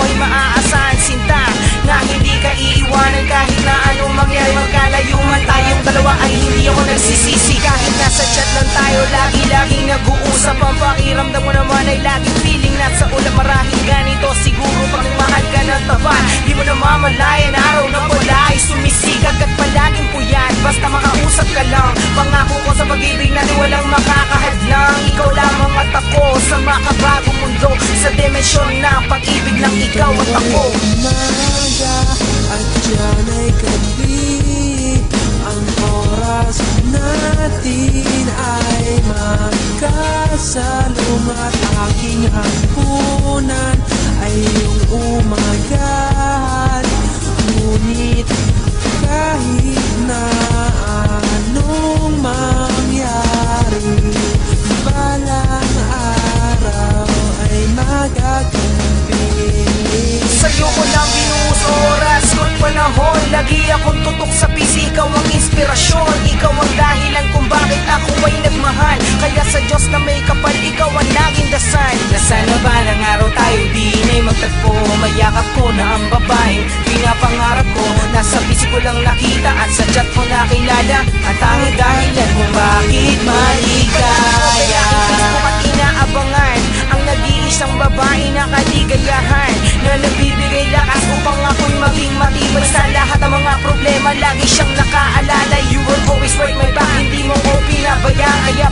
ka lolokoy maaasahan sinta. Nga hindi ka iiwanan kahit na anong mangyari Magkalayo man tayong dalawa ay hindi ako nagsisisi Kahit ikaw Lagi akong tutok sa pisi, ikaw ang inspirasyon. Ikaw ang dahilan kung bakit ako ay nagmahal. Kaya sa Diyos na may kapal, ikaw ang laging dasal. Na sana ba ng araw tayo di na'y magtagpo. Mayakap ko na ang babaeng pinapangarap ko. Nasa pisi ko lang nakita at sa chat mo nakilala. At ang dahilan kung bakit maligaya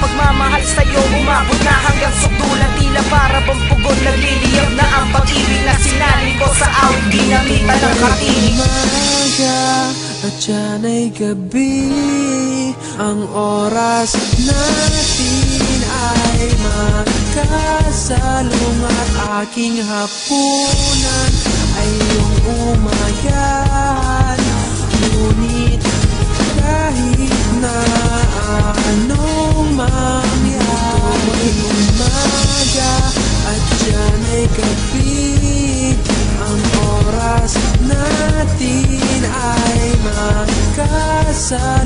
pagmamahal sa'yo Umabot na hanggang sukdulan Tila para bang pugon Nagliliyab na ang pag-ibig Na sinalin ko sa awit. Ginamitan ng katinig umaga at dyan ay gabi Ang oras natin ay magkasalong At aking hapunan ay yung passar.